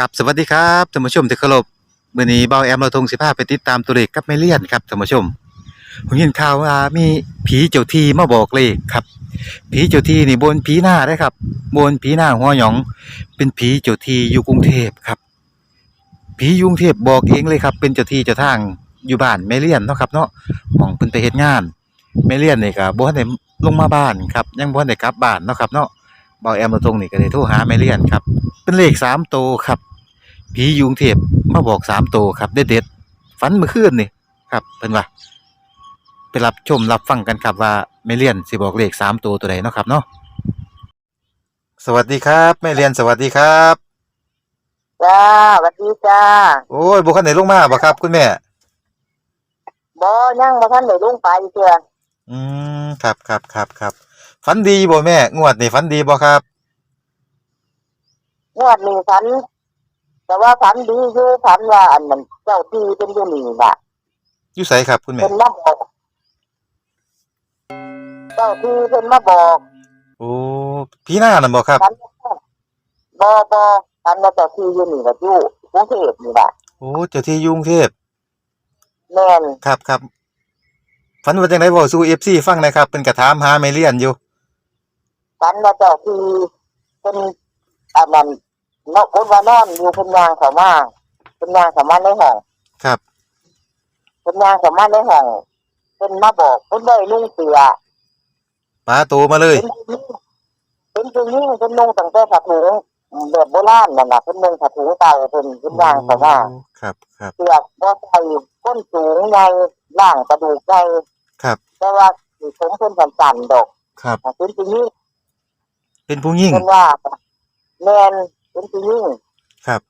กับสวัสดีครับท่านผู้ชมที่เคารพมื้อนี้เบาแอมเราทงสิพาไปติดตามตัวเลขกับแม่เลี่ยนครับท่านผู้ชมผมเห็นข่าวว่ามีผีเจ้าที่มาบอกเลขครับ ผีเจ้าที่นี่บนผีหน้าได้ครับบนผีหน้าหัวหยอง เป็นผีเจ้าที่อยู่กรุงเทพครับ ผียกรุงเทพบอกเองเลยครับ เป็นเจ้าที่เจ้าทางอยู่บ้านแม่เลี่ยนเนาะครับเนาะมองเพิ่นไปเฮ็ดงานแม่เลี่ยนนี่ก็บ่ทันได้ลงมาบ้านครับยังบ่ทันได้กลับบ้านเนาะครับเนาะเบาแอมเราทงนี่ก็ได้โทรหาแม่เลี่ยนครับ เป็นเลขสามโตวครับ ผีอยุงเทพมาบอกสามโตวครับเด็ดๆฝันเมื่อคืนนี่ครับเพิ่นว่าไปรับชมรับฟังกันครับว่าแม่เลียนสิบอกเลขสามตัวตัวใดเนาะครับเนาะสวัสดีครับแม่เลียนสวัสดีครับจ้าสวัสดีจ้าโอ้ยบุคันไหนลงมาบ่ครับ คุณแม่บ่ยังบ่ทันได้ลงไปเทื่ออืมครับครับครับครับฝันดีบ่แม่ งวดนี่ฝันดีบ่ครับ งวดนี้ฝัน แต่ว่าฝันดีอยู่ฝันว่าอันนั้นเจ้าที่เป็นอยู่นี่น่ะอยู่ไสครับคุณแม่เพิ่นมาบอกเจ้าที่เพิ่นมาบอกโอ้พี่หน้านั่นบ่ครับ ฝันว่าบ่บ่ฝันว่าเจ้าที่อยู่นี่ล่ะอยู่กรุงเทพนี่ล่ะโอ้เจ้าที่อยุงเทพแม่นครับครับฝันว่าจังได๋บ่สู่ FC ฟังหนะครับเป็นกระถามหาแม่เลียนอยู่ฝันว่าเจ้าที่เป็นอันนั้น นอกคนว่านอนอยู่เพิ่นย่างเข้ามาเพิ่นย่างเข้ามาในห้องครับเพิ่นย่างเข้ามาในห้องเพิ่นมาบอกเพิ่นได้นุ่งเสือปลาโตมาเลยเป็นผู้หญิงเป็นผู้หญิงเป็นนุ่งตั้งแต่ผ้าถุงแบบโบราณนั่นน่ะเป็นนุ่งผ้าถุงเก่าเป็นเป็นย่างแต่ว่าครับ ครับเสือกบ่ใส่ก้นสูงใหญ่ล่างกระดูกใหญ่ครับ แต่ว่าสิผมเพิ่นสั้นๆดอกครับเป็นผู้หญิงเป็นผู้หญิงเพิ่นว่าแม่น เป็นผู้หญิงครับ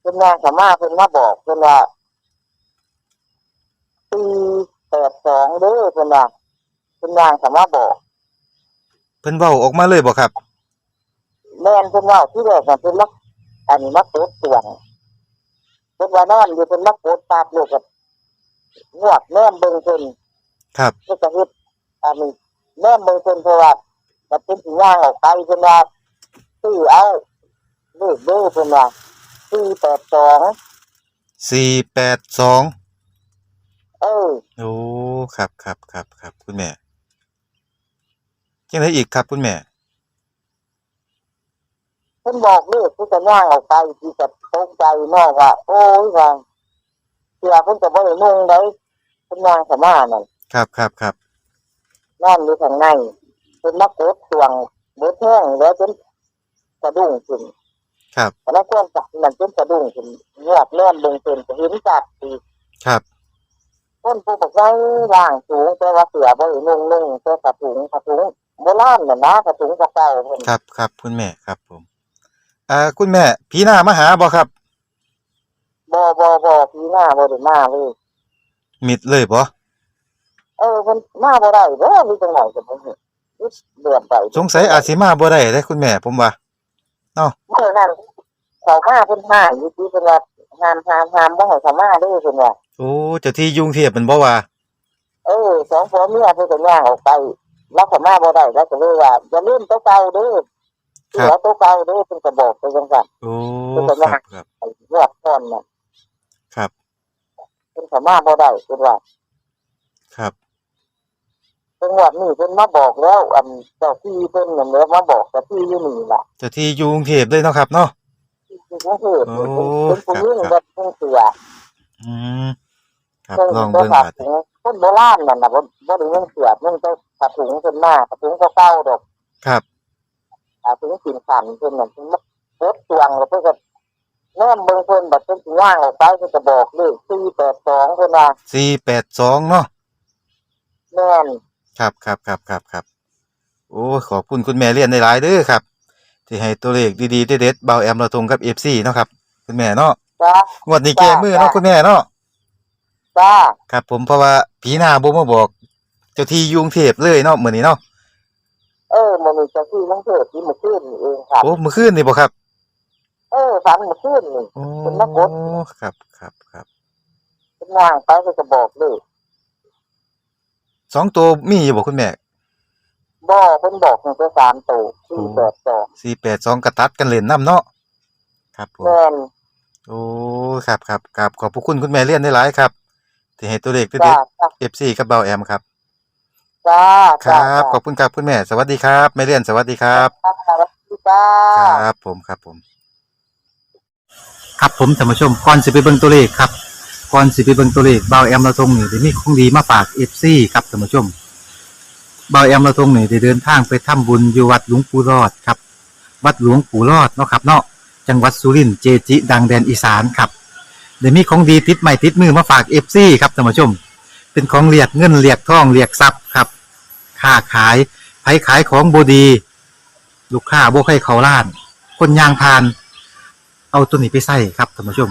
เพิ่นย่างเข้ามาเพิ่นมาบอกเพิ่นว่าปี82เด้อเพิ่นว่าเพิ่นย่างเข้ามาบอกเพิ่นเว้าออกมาเลยบ่ครับ แม่นเพิ่นเว่าที่แรกน่ะเพิ่นมาอันนี้มาโพสต์ส่วนเพิ่นว่านอนอยู่เพิ่นมาโพสต์ปาดลูกกับงวกแม่นเบิ่งเพิ่นครับเพิ่นก็เฮ็ดอันนี้แม่นเบิ่งเพิ่นเพราะว่าก็เป็นสิย่างออกไปเพิ่นว่า ซื้อเอาเลขเด้อเพิ่นว่า482 482เออโอ้ครับครับครับครับคุณแม่จังไดอีกครับคุณแม่เพิ่นบอกเลขเพิ่นก็ย่างออกไปที่ก็ตกใจเนาะว่าโอ้ยว่าเสื้อเพิ่นก็บ่ได้นุ่งได้เพิ่นย่างเข้ามานั่นครับครับครับนอนอยู่ข้างในเป็นนักโกดสวงเบิดแห้งแล้วจน สะดุ้งขึ้นครับแล้วความจับมันจนสะดุ้งขึ้นงอกแน่นเบิ่งเป็นก็เห็นจัดอีกครับคนผู้บอกว่าร่างสูงแต่ว่าเสือบ่ได้นุ่งนุ่งแต่ผ้าถุงผ้าถุงโบราณน่ะนะผ้าถุงเก่าๆเพิ่นครับครับคุณแม่ครับผมอ่าคุณแม่ผีหน้ามาหาบ่ครับบ่บ่บ่ปีหน้าบ่ได้มาเลยมิดเลยบ่เออเพิ่นมาบ่ได้เด้อมีจังไหนก็บ่เห็นเดือนไปสงสัยอาจสิมาบ่ได้เด้คุณแม่ผมว่า เมื่อนั้นเขามาเพิ่นมาอยู่ที่เพิ่นว่าห้ามห้ามห้ามบ่ให้เขามาเด้อเพิ่นว่าโอ้เจ้าที่ยุงเทพมันบ่ว่า เออสองผัวเมียเพิ่นก็ย่างออกไปแล้วเขามาบ่ได้แล้วก็เลยว่าอย่าลืมตัวเก่าเด้อเสือตัวเก่าเด้อเพิ่นก็บอกไปจังซั่น โอ้เพิ่นก็คมา รับครับไอ้ยอดพรน่ะครับเพิ่นเขามาบ่ได้เพิ่นว่า ครับ เพิ่นว่านี่เพิ่นมาบอกแล้ว อันเจ้าที่เพิ่นนั่นแหละมาบอกเจ้าที่อยู่นี่ล่ะเจ้าที่ยุงเทพเลยเนาะครับเนาะ ที่กรุงเทพโอ้เป็นผู้หญิงครับบ่เพิ่นเสืออืมครับเพิ่นลองตัวเบิ่งผับาดถุงคนโบราณนั่นน่ะบ่บ่ได้เงินเสือเงินแต่ผัดถุงเพิ่นมาผัดถุงเก่าๆดอกครับ ผัดถุงกินขันเพิ่นนั่นเพิ่นมาโพสต์ตวงแล้วเพิ่นก็แนมเบิ่งเพิ่นบัดเพิ่นสิย่างออกไปเพิ่นก็บอกเลข482เพิ่นว่า482 เนาะ แม่น ครับครับครับครับครับโอ้ขอบคุณคุณแม่เลียนในหลายๆเด้อครับ ที่ให้ตัวเลขดีๆเด็ดๆเบาแอมเราตรงกับ FC เนาะครับ คุณแม่เนาะจ้างวดนี้แก้มือเนาะคุณแม่เนาะจ้าครับ ผมเพราะว่าผีหน้าบ่มาบอก เจ้าที่ยุงเทพเลยเนาะมื้อนี้เนาะเออมื้อนี้เจ้าที่กรุงเทพที่เมื่อคืนนี่เองครับโอ้เมื่อคืนนี่บ่ครับ เออฝันเมื่อคืนนี่โอ้เป็นนักกดครับครับครับเพิ่นย่างไปเพิ่นก็บอกเลย สองตัวมีอยู่บ่คุณแม่บ่เพิ่นบอกตั้งแต่3ตัว482 482กระตัดกันเล่นนํเนาะครับผมแม่นโอ้ครับครับครับขอบพระคุณคุณแม่เลี่ยนได้หลายครับที่ให้ตัวเลขตัวจ้าเด็ดจ้าเอฟซีกับเบาแอมครับจ้าคจ้ารับขอบคุณครับคุณแม่ สวัสดีครับแม่เลี่ยนสวัสดีครับครับสวัสดีจ้าครับผมครับผม ครับผมท่านผู้ชมก่อนสิไปเบิ่งตัวเลขครับ ก่อนสิไปเบิ่งตัวเลขเบาแอมเราทงนี่ได้มีของดีมาฝากเอฟซีครับท่านผู้ชมเบาแอมเราทงนี่ได้เดินทางไปทำบุญอยู่วัดหลวงปู่รอดครับ วัดหลวงปู่รอดเนาะครับเนาะจังหวัดสุรินทร์เจจิ ดังแดนอีสานครับเดี๋ยวมีของดีติดใหม่ติดมือมาฝากเอฟซีครับท่านผู้ชม เป็นของเรียกเงินเรียกทองเรียกทรัพย์ครับค้าขายไผขายของบดี ลูกค้าบ่ให้เขาล้าน คนยางพาน เอาตัวนี้ไปใส่ครับท่านผู้ชม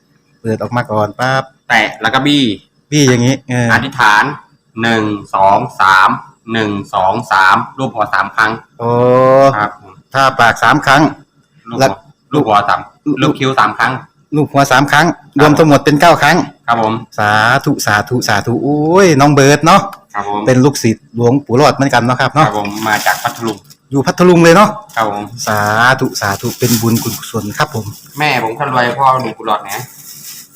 เปิดออกมาก่อนปั๊บแตะแล้วก็บี้พี่อย่างนี้เอออธิษฐานหนึ่งสองสามหนึ่งสองสามรูปหัวสามครั้งโอ้ครับผมถ้าปากสามครั้ง ลูกแล้หัวว ลูกหัวสามลูกคิ้วสามครั้ง ลูกหัวสามครั้ง รวมทั้งหมดเป็นเก้าครั้ง ครับผมสาธุสาธุสาธุโอ้ยน้องเบิร์ดเนาะครับผมเป็นลูกศิษย์หลวงปู่รอดเหมือนกันเนาะครับครัเนาะบผมมาจากพัทลุงอยู่พัทลุงเลยเนาะครับผมสาธุสาธุเป็นบุญคุณกุศลครับผม แม่ผมคนรวยพ่อหนุ่มกุหลาบนะ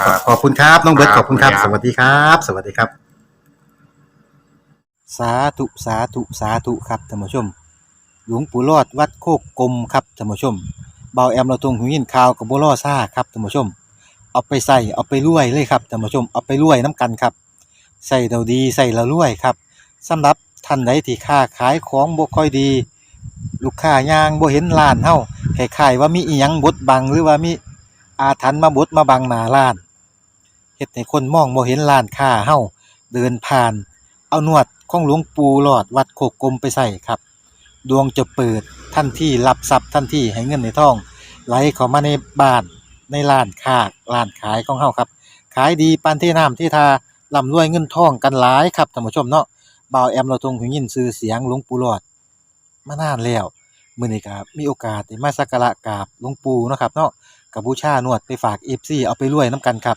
ครับ ขอบคุณครับ น้องเบิร์ตคขรับอบคุณครับขอบสคุณครับวัสดีครับ สวัสดีครับ สาธุสาธุสาธุครับท่านผู้ชม หลวงปู่รอดวัดโคกกลมครับท่านผู้ชมเบาแอมเราตรงหูยินข่าวกับบัวล่อซ่าครับท่านผู้ชม เอาไปใส่เอาไปรวยเลยครับท่านผู้ชมเอาไปรวยน้ำกันครับใส่เราดีใส่เรารวยครับสำหรับท่านใดที่ค้าขายของบ่ค่อยดี ลูกค้ายางบ่เห็นร้านเฮาคล้ายๆว่ามีอีหยังบดบังหรือว่ามีอาถรรพ์มาบดมาบังหน้าร้าน เฮ็ดให้คนมองบ่เห็นร้านค้าเฮาเดินผ่าน เอานวดของหลวงปู่หลอดวัดโคกกลมไปใส่ครับ ดวงจะเปิดทันทีรับทรัพย์ทันทีให้เงินในทอง ไหลเข้ามาในบ้านในร้านค้าร้านขายของเฮาครับ ขายดีปานที่น้ำที่ทาร่ำรวยเงินทองกันหลายครับท่านผู้ชมเนาะบ่าวแอมเราทงหูยินชื่อเสียงหลวงปู่หลอดมานานแล้วมื้อนี้ก็มีโอกาสได้มาสักการะกราบหลวงปู่เนาะครับเนาะกับบูชานวดไปฝาก FC เอาไปรวยนํกันครับ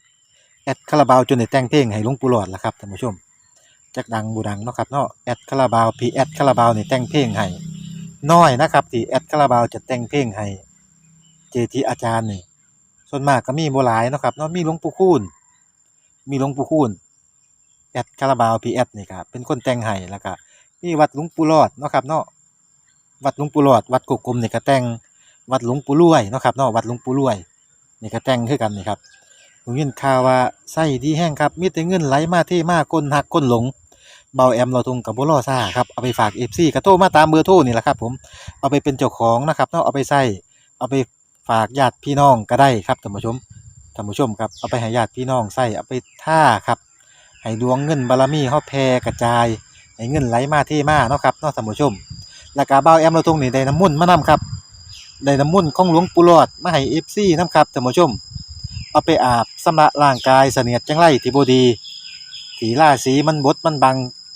แอดคาราบาวจนได้แต่งเพลงให้หลวงปู่หลอดล่ะครับท่านผู้ชมจักดังบูดังเนาะครับเนาะแอดคาราบาวพีแอดคาราบาวนี่แต่งเพลงให้น้อยนะครับที่แอดคาราบาวจะแต่งเพลงให้เจทีอาจารย์นี่ส่วนมากก็มีบ่หลายเนาะครับเนาะมีหลวงปู่คูณมีหลวงปู่คูณแอดคาราบาวพีแอดนี่ก็เป็นคนแต่งให้แล้วก็มีวัดหลวงปู่รอดเนาะครับเนาะวัดหลวงปู่รอดวัดกุกกลมนี่ก็แต่งวัดหลวงปู่รวยเนาะครับเนาะวัดหลวงปู่รวยนี่ก็แต่งคือกันนี่ครับ ผมยินข่าวว่าไส้ดีแห้งครับ มีแต่เงินไหลมาเทมาคนหักคนหลง เบาแอมเราทุงกับบ่รอซ่าครับ เอาไปฝาก FC ก็โทมาตามเบอร์โทรนี่แหละครับ ผม เอาไปเป็นเจ้าของนะครับเนาะเอาไปใส่เอาไปฝากญาติพี่น้องก็ได้ครับท่านผู้ชมท่านผู้ชมครับ เอาไปให้ญาติพี่น้องใส่เอาไปท่าครับ ให้ดวงเงินบารมีเฮาแผ่กระจาย ให้เงินไหลมาเทมาเนาะครับเนาะท่านผู้ชมแล้วก็บ่าแอมเราตรงนี้ได้น้ำมุ่นมานํครับได้น้ำมุ่นของหลวงปู่หลอดมาให้ FC นํครับท่านผู้ชม เอาไปอาบสำระร่างกายเสนียดจังไรที่บดีที่ราศีมันบดมันบัง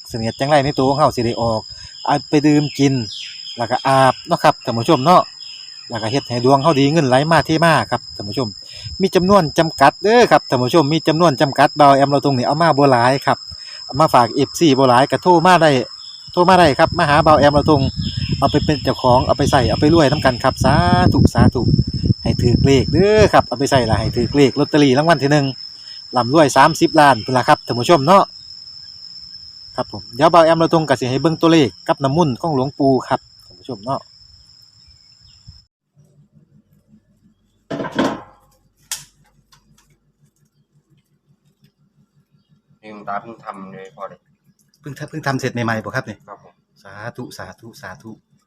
เสนียดจังไรในตัวของเฮาสิได้ออกเอาไปดื่มกิน แล้วก็อาบเนาะครับท่านผู้ชมเนาะแล้วก็เฮ็ดให้ดวงเฮาดีเงินไหลมาเทมาครับท่านผู้ชม มีจำนวนจำกัดเด้อครับท่านผู้ชมมีจำนวนจำกัดเบาแอมเราตรงนี้เอามาบ่หลายครับมาฝาก FC บ่หลายก็โทรมาได้โทรมาได้ครับมาหาเบาแอมเราตรง เอาไปเป็นเจ้าของเอาไปใส่เอาไปรวยนํกันครับสาธุสาธุให้ถือเลขเด้อครับเอาไปใส่ละให้ถือเลขลอตเตอรี่รางวัลที่หนึ่งลำรวย30ล้านพุ่นล่ะครับท่านผู้ชมเนาะครับผมเดี๋ยวเบาแอมเราตรงก็สิให้เบิ่งตัวเลขกับน้ำมุ่นต์ของหลวงปู่ครับท่านผู้ชมเนาะนี่หลวงตาเพิ่งทำเลยพอเลยเพิ่งเพิ่งทำเสร็จใหม่ๆบ่ครับนี่ครับผมสาธุสาธุสาธุ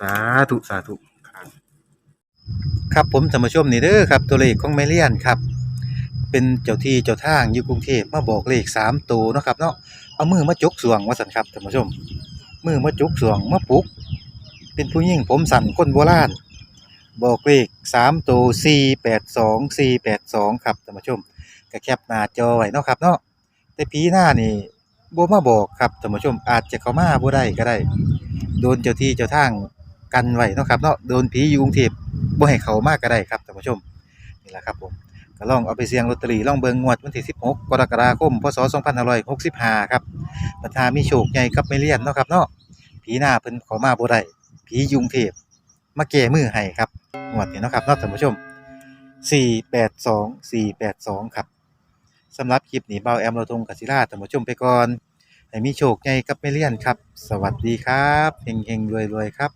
สาธุสาธุครับครับผมท่าชมนี่เด้อครับ ตัวเลขของแมเลียนครับ เป็นเจ้าที่เจ้าทางอยู่กรุงเทพมาบอกเลขสามตัวเนาะครับเนาะเอามือมาจกสวงว่าสันครับท่าชม มือมาจกสวงมาปลุก เป็นผู้หญิงผมสั่นคนโบราณบอกเลขสามตัวสี่แปดสองสี่แปดสองครับท่าชมก็แคปหน้าจอไว้เนาะครับเนาะแต่ผีหน้านี่บ่มาบอกครับท่านผู้ชมอาจจะเข้ามาบ่ได้ก็ได้ โดนเจ้าที่เจ้าทาง กันไว้นะครับเนาะโดนผีอยู่กรุงเทพบ่ให้เขามากก็ได้ครับท่านผู้ชมนี่แหละครับผมก็ลองเอาไปเสี่ยงลอตเตอรี่ลองเบิ่งงวดวันที่ 16 กรกฎาคม พศ 2565 ครับปัญหามีโชคใหญ่กับไม่เลียนเนาะครับเนาะผีหน้าเพิ่นข้ามาบ่ได้ผียุงเทพมาแก้มือให้ครับงวดนี้เนาะครับเนาะท่านผู้ชม 482 482 ครับสำหรับคลิปนี้เบาแอมเราทงกศิราท่านผู้ชมไปก่อนให้มีโชคใหญ่กับไม่เลี่ยนครับ สวัสดีครับเฮงๆรวยๆครับ